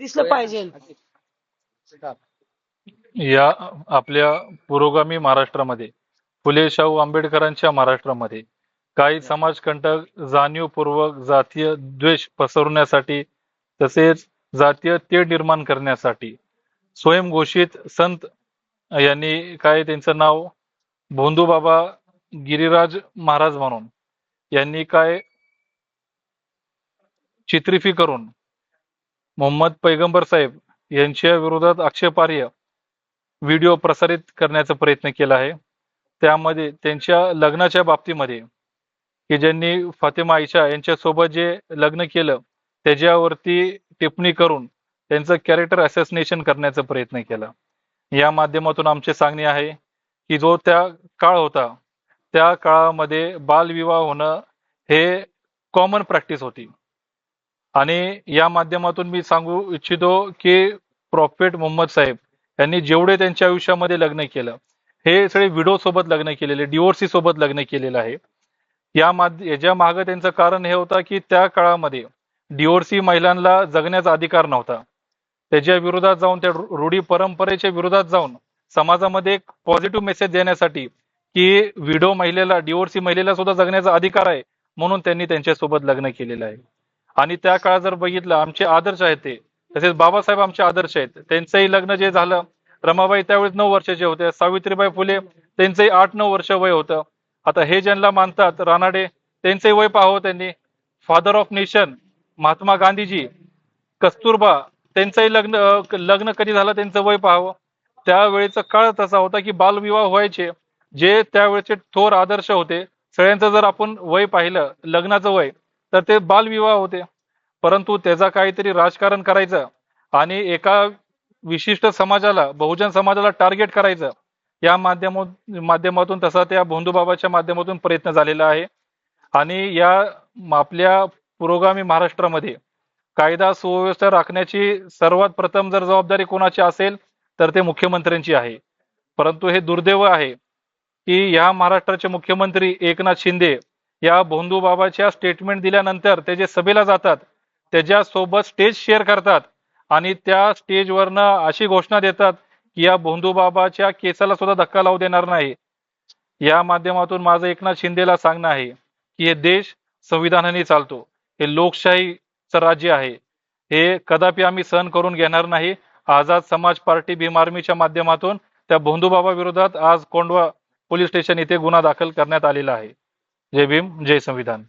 दिसलं पाहिजे. या आपल्या पुरोगामी महाराष्ट्रामध्ये फुले शाहू आंबेडकरांच्या महाराष्ट्रामध्ये काही समाजकंटक जाणीवपूर्वक जातीय द्वेष पसरवण्यासाठी तसेच जातीय तेढ निर्माण करण्यासाठी स्वयंघोषित संत यांनी काय त्यांचं नाव? भोंदूबाबा गिरिराज महाराज म्हणून यांनी काय चित्रिफी करून मोहम्मद पैगंबर साहेब यांच्या विरोधात आक्षेपार्ह व्हिडिओ प्रसारित करण्याचा प्रयत्न केला आहे. त्यामध्ये त्यांच्या लग्नाच्या बाबतीमध्ये की ज्यांनी फातिमा आयशा यांच्यासोबत जे लग्न केलं त्याच्यावरती टिप्पणी करून त्यांचं कॅरेक्टर असॅसिनेशन करण्याचा प्रयत्न केला. या माध्यमातून आमचे सांगणे आहे की जो त्या काळ होता त्या काळामध्ये बालविवाह होणं हे कॉमन प्रॅक्टिस होती. आणि या माध्यमातून मी सांगू इच्छितो की प्रॉफेट मोहम्मद साहेब यांनी जेवढे त्यांच्या आयुष्यामध्ये लग्न केलं हे सगळे विडो सोबत लग्न केलेले डिवोर्सी सोबत लग्न केलेलं आहे. या माध्य याच्या मागं त्यांचं कारण हे होतं की त्या काळामध्ये डिवोर्सी महिलांना जगण्याचा अधिकार नव्हता. त्याच्या विरोधात जाऊन त्या रूढी परंपरेच्या विरोधात जाऊन समाजामध्ये एक पॉझिटिव्ह मेसेज देण्यासाठी की विडो महिलेला डिवोर्सी महिलेला सुद्धा जगण्याचा अधिकार आहे म्हणून त्यांनी त्यांच्यासोबत लग्न केलेलं आहे. आणि त्या काळात जर बघितलं आमचे आदर्श आहेत ते. तसेच बाबासाहेब आमचे आदर्श आहेत. त्यांचंही लग्न जे झालं रमाबाई त्यावेळेस नऊ वर्षाचे होते सावित्रीबाई फुले त्यांचंही आठ नऊ वर्ष वय होतं. आता हे ज्यांना मानतात रानाडे त्यांचंही वय पाहावं हो त्यांनी. Father of nation Mahatma Gandhiji Kasturba त्यांचंही लग्न लग्न कधी झालं त्यांचं वय पाहावं हो. त्यावेळेचा काळ तसा होता की बालविवाह व्हायचे. जे त्यावेळेचे थोर आदर्श होते सगळ्यांचं जर आपण वय पाहिलं लग्नाचं वय तर ते बालविवाह होते. परंतु त्याचा काहीतरी राजकारण करायचं आणि एका विशिष्ट समाजाला बहुजन समाजाला टार्गेट करायचं या माध्यम माध्यमातून तसा त्या भोंदूबाबाच्या माध्यमातून प्रयत्न झालेला आहे. आणि या आपल्या पुरोगामी महाराष्ट्रामध्ये कायदा सुव्यवस्था राखण्याची सर्वात प्रथम जर जबाबदारी कोणाची असेल तर ते मुख्यमंत्र्यांची आहे. परंतु हे दुर्दैव आहे की या महाराष्ट्राचे मुख्यमंत्री एकनाथ शिंदे या भोंदूबाबाच्या स्टेटमेंट दिल्यानंतर ते जे सभेला जातात त्याच्यासोबत स्टेज शेअर करतात आणि त्या स्टेजवरनं अशी घोषणा देतात की या भोंदूबाबाच्या केसाला सुद्धा धक्का लावू देणार नाही. या माध्यमातून माझं एकनाथ शिंदेला सांगणं आहे की हे देश संविधानाने चालतो. हे लोकशाहीचं राज्य आहे. हे कदापि आम्ही सहन करून घेणार नाही. आझाद समाज पार्टी भीम आर्मीच्या माध्यमातून त्या भोंदूबाबा विरोधात आज कोंडवा पोलीस स्टेशन इथे गुन्हा दाखल करण्यात आलेला आहे. जय भीम जय संविधान.